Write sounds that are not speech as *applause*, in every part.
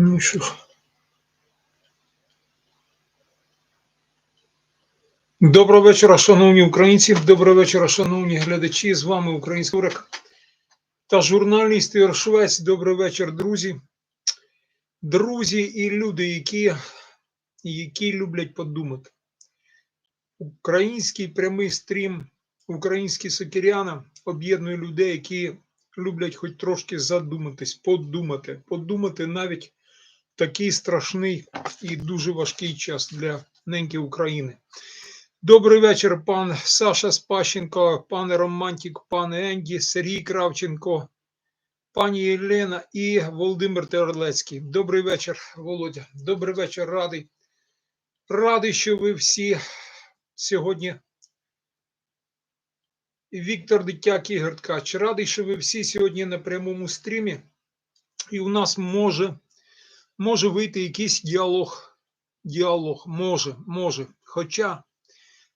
Ну ж. Доброго вечора, шановні українці. Доброго вечора, шановні глядачі. З вами український урок та журналіст Ігор Швець. Добрий вечір, друзі. Друзі і люди, які, які люблять подумати. Український прямий стрім, українські сокиряна об'єднує людей, які люблять хоч трошки задуматись, подумати, подумати навіть такий страшний і дуже важкий час для неньки України. Добрий вечір, пан Саша Спащенко, пане Романтік, пане Енді, Сергій Кравченко, пані Єлена і Володимир Терлецький. Добрий вечір, Володя. Добрий вечір, радий. Радий, що ви всі сьогодні. Віктор Дитяк Ігор Ткач. Радий, що ви всі сьогодні на прямому стрімі, і у нас може, може вийти якийсь діалог. Діалог може, може. Хоча.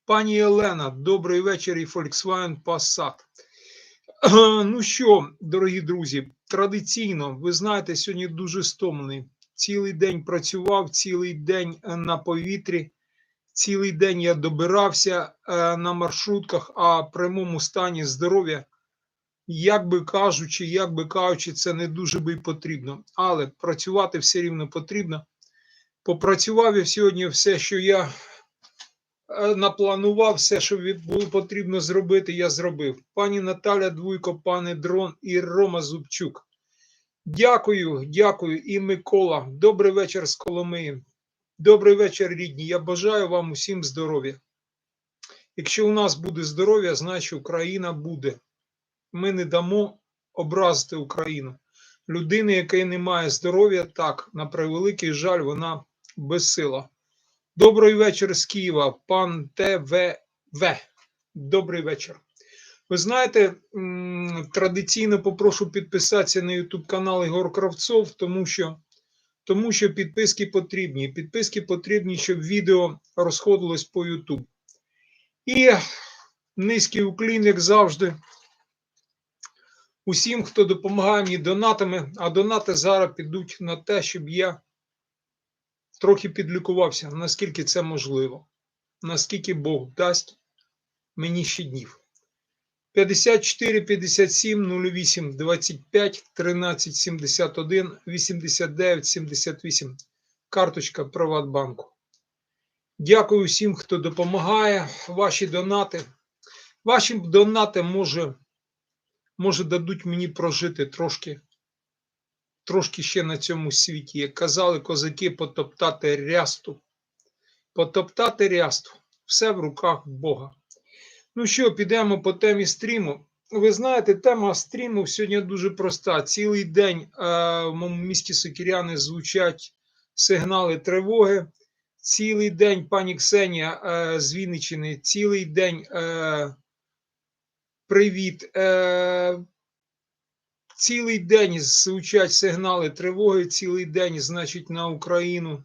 Пані Елена, добрий вечір і Volkswagen Passat. *clears throat* Ну що, дорогі друзі, традиційно, ви знаєте, сьогодні дуже стомлений. Цілий день працював, цілий день на повітрі, цілий день я добирався е, на маршрутках, а в прямому стані здоров'я, як би кажучи, як би кажучи, це не дуже би потрібно. Але працювати все рівно потрібно. Попрацював я сьогодні все, що я Е, напланував все, що було потрібно зробити, я зробив. Пані Наталя Двуйко, пане Дрон і Рома Зубчук. Дякую, дякую і Микола. Добрий вечір з Коломиї. Добрий вечір, рідні. Я бажаю вам усім здоров'я. Якщо у нас буде здоров'я, значить Україна буде. Ми не дамо образити Україну. Людини, яка не має здоров'я, так, на превеликий жаль, вона безсила. Добрий вечір з Києва, пан ТВВ. Добрий вечір. Ви знаєте, традиційно попрошу підписатися на YouTube канал Ігор Кравцов, тому що тому що підписки потрібні. Підписки потрібні, щоб відео розходилось по YouTube. І низький уклін, як завжди. Усім, хто допомагає мені донатами, а донати зараз підуть на те, щоб я трохи підлікувався, наскільки це можливо, наскільки Бог дасть мені ще днів. 54 57 08 25 13 71 89 78. Карточка Приватбанку. Дякую всім, хто допомагає. Ваші донати. Ваші донати може, може дадуть мені прожити трошки трошки ще на цьому світі, як казали козаки, потоптати рясту. Потоптати рясту. Все в руках Бога. Ну що, підемо по темі стріму. Ви знаєте, тема стріму сьогодні дуже проста. Цілий день е, в моєму місті Сокіряни звучать сигнали тривоги. Цілий день пані Ксенія е, з Вінниччини, цілий день е, привіт. Е, Цілий день звучать сигнали тривоги, цілий день, значить, на Україну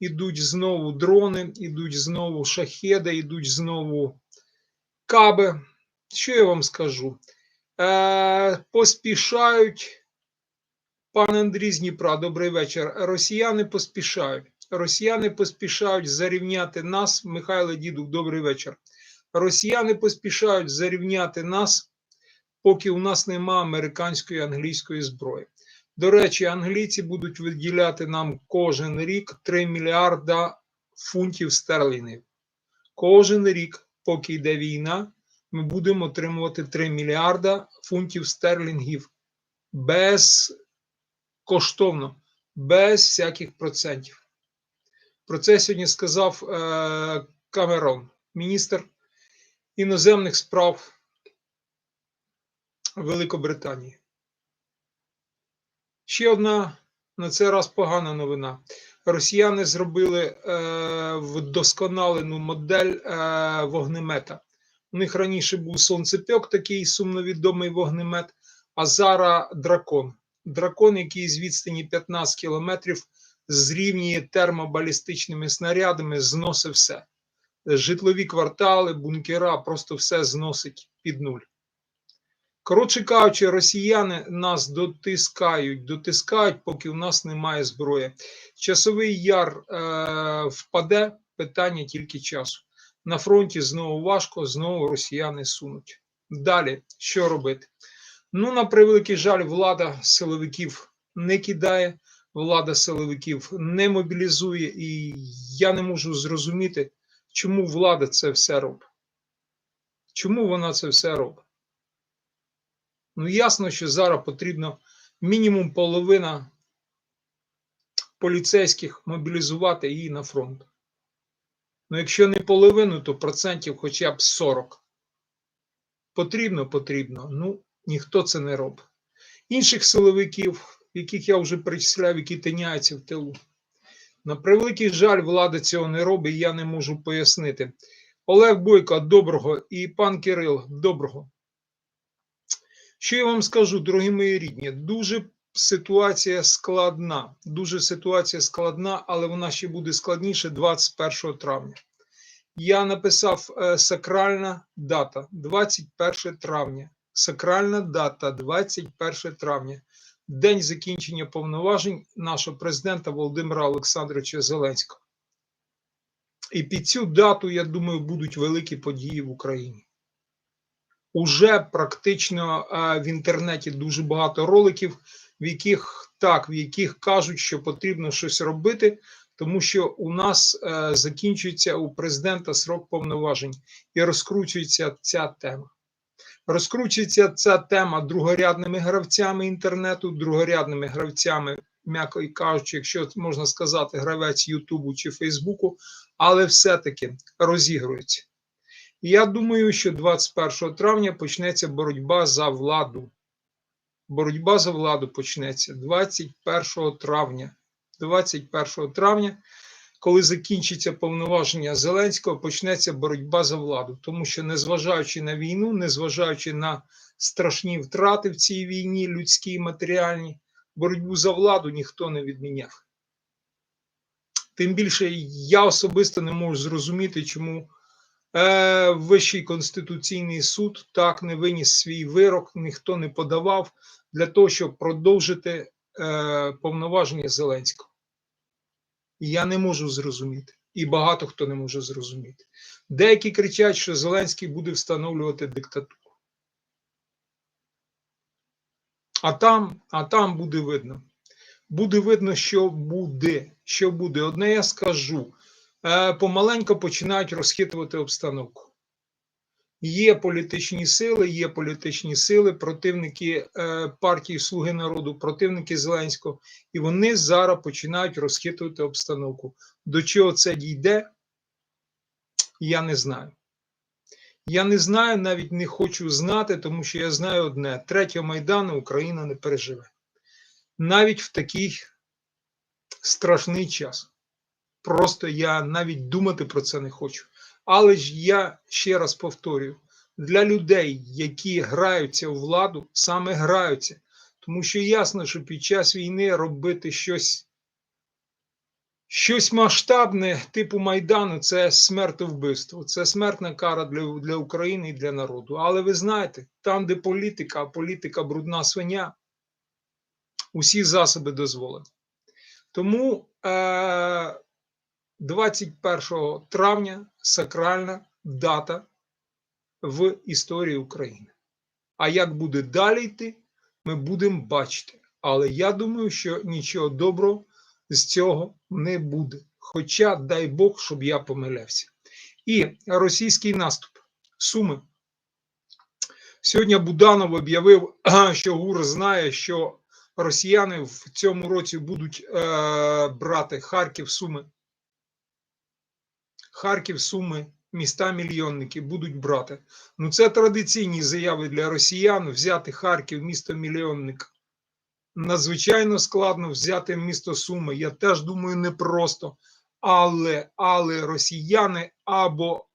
йдуть знову дрони, йдуть знову шахеди, йдуть знову каби. Що я вам скажу? Е, Поспішають, пан Андрій Дніпра, добрий вечір. Росіяни поспішають. Росіяни поспішають зарівняти нас. Михайло Дідук, добрий вечір. Росіяни поспішають зарівняти нас поки у нас нема американської англійської зброї. До речі, англійці будуть виділяти нам кожен рік 3 мільярда фунтів стерлінгів. Кожен рік, поки йде війна, ми будемо отримувати 3 мільярда фунтів стерлінгів безкоштовно, без всяких процентів. Про це сьогодні сказав е, Камерон, міністр іноземних справ Великобританії. Ще одна на цей раз погана новина. Росіяни зробили е, вдосконалену модель е, вогнемета. У них раніше був сонцепьок, такий сумновідомий вогнемет, а зараз дракон. Дракон, який з відстані 15 кілометрів зрівнює термобалістичними снарядами, зносить все. Житлові квартали, бункера, просто все зносить під нуль. Коротше кажучи, росіяни нас дотискають, дотискають, поки в нас немає зброї. Часовий яр е, впаде, питання тільки часу. На фронті знову важко, знову росіяни сунуть. Далі, що робити? Ну, на превеликий жаль, влада силовиків не кидає, влада силовиків не мобілізує, і я не можу зрозуміти, чому влада це все робить. Чому вона це все робить? Ну, ясно, що зараз потрібно мінімум половина поліцейських мобілізувати її на фронт. Ну, якщо не половину, то процентів хоча б 40. Потрібно, потрібно. Ну, ніхто це не робить. Інших силовиків, яких я вже перечисляв, які тиняються в тилу. На превеликий жаль, влада цього не робить, я не можу пояснити. Олег Бойко, доброго, і пан Кирил, доброго. Що я вам скажу, дорогі мої рідні, дуже ситуація складна. Дуже ситуація складна, але вона ще буде складніше 21 травня. Я написав е, сакральна дата 21 травня. Сакральна дата 21 травня. День закінчення повноважень нашого президента Володимира Олександровича Зеленського. І під цю дату, я думаю, будуть великі події в Україні. Уже практично е, в інтернеті дуже багато роликів, в яких так, в яких кажуть, що потрібно щось робити, тому що у нас е, закінчується у президента срок повноважень і розкручується ця тема. Розкручується ця тема другорядними гравцями інтернету, другорядними гравцями, м'яко кажучи, якщо можна сказати, гравець Ютубу чи Фейсбуку, але все-таки розігрується. Я думаю, що 21 травня почнеться боротьба за владу. Боротьба за владу почнеться 21 травня. 21 травня, коли закінчиться повноваження Зеленського, почнеться боротьба за владу. Тому що, незважаючи на війну, незважаючи на страшні втрати в цій війні, людські і матеріальні, боротьбу за владу ніхто не відміняв. Тим більше я особисто не можу зрозуміти, чому е, Вищий конституційний суд так не виніс свій вирок, ніхто не подавав для того, щоб продовжити е, повноваження Зеленського. Я не можу зрозуміти, і багато хто не може зрозуміти. Деякі кричать, що Зеленський буде встановлювати диктатуру. А там, а там буде видно. Буде видно, що буде. Що буде. Одне я скажу: е, помаленько починають розхитувати обстановку. Є політичні сили, є політичні сили, противники е, партії Слуги народу, противники Зеленського, і вони зараз починають розхитувати обстановку. До чого це дійде, я не знаю. Я не знаю, навіть не хочу знати, тому що я знаю одне: третього Майдану Україна не переживе. Навіть в такий страшний час. Просто я навіть думати про це не хочу. Але ж я ще раз повторюю: для людей, які граються у владу, саме граються, тому що ясно, що під час війни робити щось щось масштабне, типу Майдану, це смертовбивство, це смертна кара для, для України і для народу. Але ви знаєте, там, де політика, політика брудна свиня, усі засоби дозволені. Тому. Е- 21 травня сакральна дата в історії України. А як буде далі йти, ми будемо бачити. Але я думаю, що нічого доброго з цього не буде. Хоча, дай Бог, щоб я помилявся. І російський наступ Суми. Сьогодні Буданов об'явив, *clears throat* що ГУР знає, що росіяни в цьому році будуть е, брати Харків, Суми. Харків, Суми, міста мільйонники будуть брати. Ну це традиційні заяви для росіян взяти Харків, місто мільйонник. Надзвичайно складно взяти місто Суми. Я теж думаю, непросто. Але, але росіяни або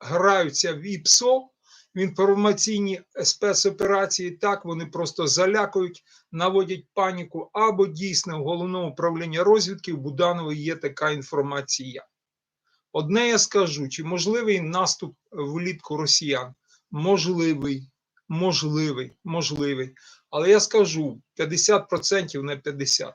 граються в ІПСО в інформаційні спецоперації, так вони просто залякують, наводять паніку, або дійсно в головному управлінні розвідки в Буданової є така інформація. Одне я скажу: чи можливий наступ влітку росіян? Можливий. можливий, можливий. Але я скажу 50% не 50%.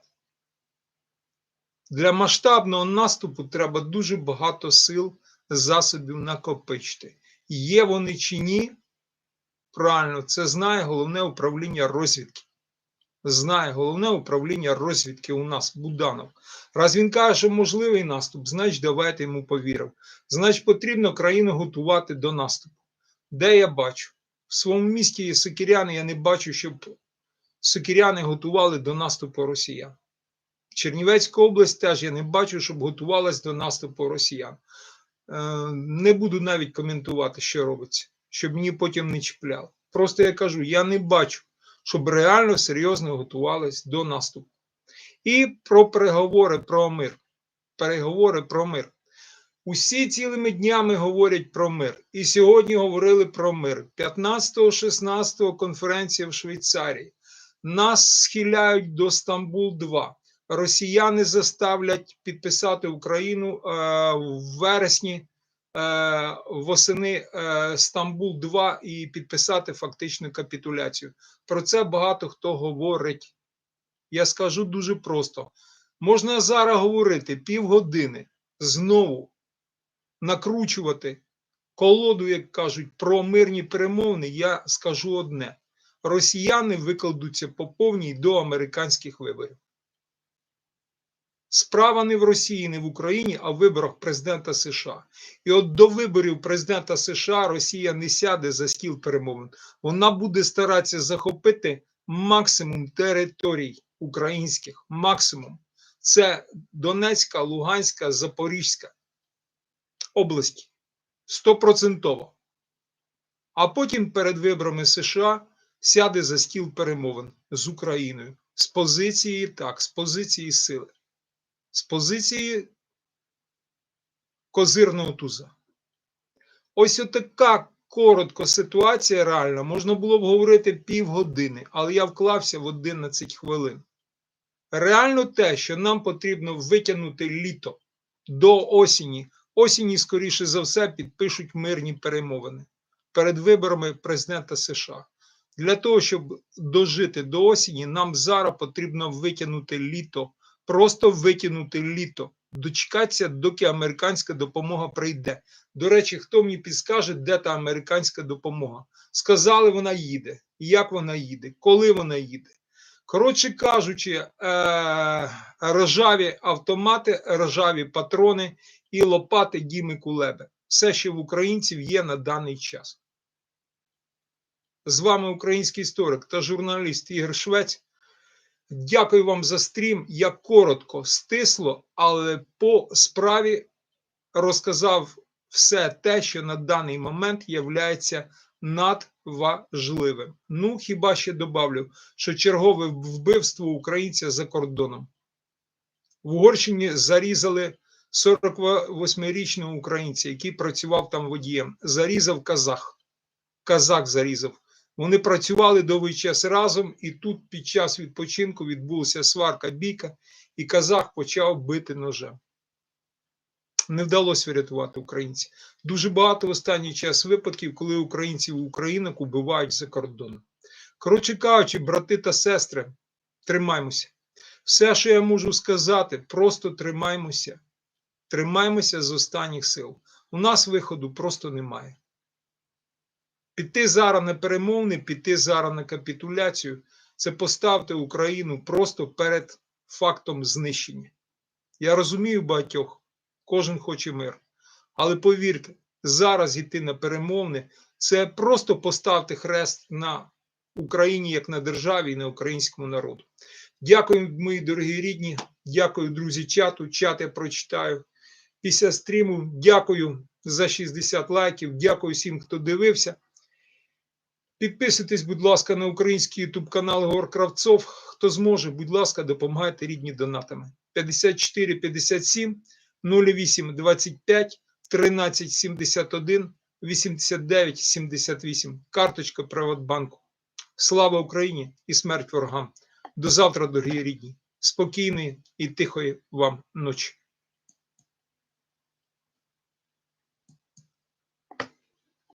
Для масштабного наступу треба дуже багато сил, засобів накопичити. Є вони чи ні? Правильно, це знає головне управління розвідки. Знає головне управління розвідки у нас, Буданов. Раз він каже, що можливий наступ, значить давайте йому повіримо. Значить, потрібно країну готувати до наступу. Де я бачу? В своєму місті є сокиряни, я не бачу, щоб сокиряни готували до наступу росіян. Чернівецька область теж я не бачу, щоб готувалась до наступу росіян. Е, Не буду навіть коментувати, що робиться, щоб мені потім не чіпляли. Просто я кажу, я не бачу, щоб реально серйозно готувались до наступу. І про переговори про мир. Переговори про мир. Усі цілими днями говорять про мир. І сьогодні говорили про мир. 15-16 конференція в Швейцарії. Нас схиляють до Стамбул 2 Росіяни заставлять підписати Україну е, в вересні восени е, Стамбул 2 і підписати фактичну капітуляцію. Про це багато хто говорить. Я скажу дуже просто: можна зараз говорити півгодини знову накручувати колоду, як кажуть, про мирні перемовини. Я скажу одне: росіяни викладуться по повній до американських виборів. Справа не в Росії, не в Україні, а в виборах президента США. І от до виборів президента США Росія не сяде за стіл перемовин. Вона буде старатися захопити максимум територій українських. Максимум. Це Донецька, Луганська, Запорізька області. Стопроцентово. А потім перед виборами США сяде за стіл перемовин з Україною. З позиції так, з позиції сили з позиції козирного туза. Ось отака коротко ситуація реальна. Можна було б говорити півгодини, але я вклався в 11 хвилин. Реально те, що нам потрібно витягнути літо до осені. Осені, скоріше за все, підпишуть мирні перемовини перед виборами президента США. Для того, щоб дожити до осені, нам зараз потрібно витягнути літо просто викинути літо, дочекатися, доки американська допомога прийде. До речі, хто мені підскаже, де та американська допомога? Сказали, вона їде. Як вона їде, коли вона їде. Коротше кажучи, е- рожаві автомати, рожаві патрони і лопати Діми Кулеби. Все, що в українців є на даний час. З вами український історик та журналіст Ігор Швець. Дякую вам за стрім. Я коротко, стисло, але по справі розказав все те, що на даний момент є надважливим. Ну, хіба ще добавлю, що чергове вбивство українця за кордоном. В Угорщині зарізали 48-річного українця, який працював там водієм. Зарізав казах. Казах зарізав. Вони працювали довгий час разом, і тут під час відпочинку відбулася сварка бійка, і казах почав бити ножем. Не вдалося врятувати українців. Дуже багато в останній час випадків, коли українців українок убивають за кордоном. Коротше кажучи, брати та сестри, тримаймося. Все, що я можу сказати, просто тримаймося. Тримаймося з останніх сил. У нас виходу просто немає. Піти зараз на перемовни, піти зараз на капітуляцію це поставити Україну просто перед фактом знищення. Я розумію багатьох, кожен хоче мир. Але повірте, зараз йти на перемовни це просто поставити хрест на Україні як на державі і на українському народу. Дякую, мої дорогі рідні. Дякую, друзі, чату. Чат я прочитаю. Після стріму дякую за 60 лайків. Дякую всім, хто дивився. Підписуйтесь, будь ласка, на український YouTube канал Гор Кравцов. Хто зможе, будь ласка, допомагайте рідні донатами. 54 57 08 25 13 71 89 78. Карточка Приватбанку. Слава Україні і смерть ворогам. До завтра, дорогі рідні. Спокійної і тихої вам ночі.